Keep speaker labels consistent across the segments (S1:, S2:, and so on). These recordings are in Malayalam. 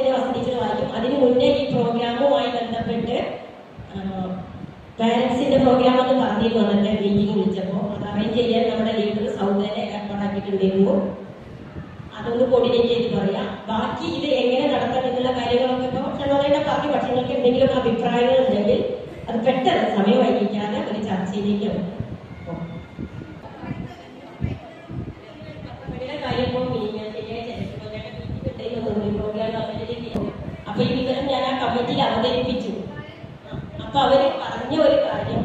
S1: ടീച്ചറെ വസന്ത ടീച്ചർ വായിക്കും അതിന് മുന്നേ ഈ പ്രോഗ്രാമുമായി ബന്ധപ്പെട്ട് പാരൻസിന്റെ പ്രോഗ്രാം എന്ന് പറഞ്ഞിരുന്നു അന്നത്തെ മീറ്റിംഗ് വിളിച്ചപ്പോൾ അത് അറേഞ്ച് ചെയ്യാൻ നമ്മുടെ ലീഡർ സൗദനെ ഏർപ്പാടാക്കിയിട്ടുണ്ടായിരുന്നു അതൊന്ന് കോർഡിനേറ്റ് ചെയ്ത് പറയാം ബാക്കി ഇത് എങ്ങനെ നടത്താം എന്നുള്ള കാര്യങ്ങളൊക്കെ ഇപ്പോൾ ഷണോദയുടെ പറഞ്ഞു പക്ഷങ്ങൾക്ക് എന്തെങ്കിലും അഭിപ്രായങ്ങൾ ഉണ്ടെങ്കിൽ അത് പെട്ടെന്ന് സമയം വൈകിക്കാതെ ഒരു ചർച്ചയിലേക്ക് വരും കമ്മിറ്റിയിൽ അവതരിപ്പിച്ചു. അപ്പൊ അവർ പറഞ്ഞ ഒരു കാര്യം.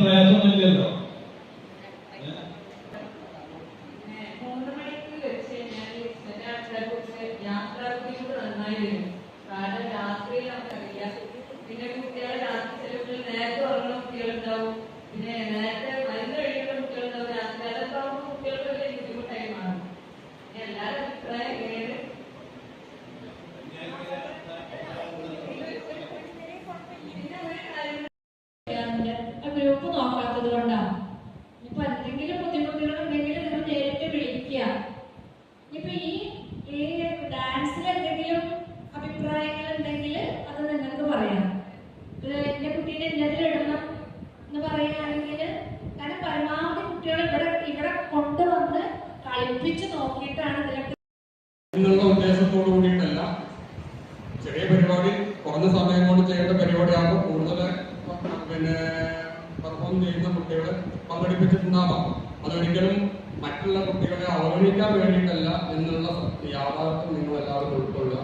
S2: പ്രയാസമൊന്നുമില്ലല്ലോ.
S3: യാത്രാ നന്നായി വരും കാരണം രാത്രിയിൽ നമുക്കറിയാം
S4: ചെയ്യാറുണ്ട്. ആ ഗ്രൂപ്പ് നോക്കാത്തത് കൊണ്ടാണ് ഇപ്പൊ എന്തെങ്കിലും ബുദ്ധിമുട്ടുകൾ ഉണ്ടെങ്കിൽ നിങ്ങൾ നേരിട്ട് വിളിക്കുക. ഇപ്പൊ ഈ ഈ ഡാൻസിൽ എന്തെങ്കിലും അഭിപ്രായങ്ങൾ ഉണ്ടെങ്കിൽ അത് നിങ്ങൾക്ക് പറയാം. എന്റെ കുട്ടീനെ ഇന്നതിലിടണം എന്ന് പറയുകയാണെങ്കിൽ കാരണം പരമാവധി കുട്ടികൾ ഇവിടെ ഇവിടെ കൊണ്ടുവന്ന് കളിപ്പിച്ച് നോക്കിയിട്ടാണ് ഇതിലൊക്കെ
S5: എന്നുള്ള ഉദ്ദേശത്തോടു കൂടിയിട്ടല്ല. ചെറിയ പരിപാടി കുറഞ്ഞ സമയം കൊണ്ട് ചെയ്യേണ്ട പരിപാടിയാകുമ്പോൾ കൂടുതൽ പിന്നെ പെർഫോം ചെയ്യുന്ന കുട്ടികളെ പങ്കെടുപ്പിച്ചിട്ടുണ്ടാവാം. അതൊരിക്കലും മറ്റുള്ള കുട്ടികളെ അവഗണിക്കാൻ വേണ്ടിയിട്ടല്ല എന്നുള്ള യാഥാർത്ഥ്യം നിങ്ങൾ എല്ലാവരും ഉൾക്കൊള്ളുക.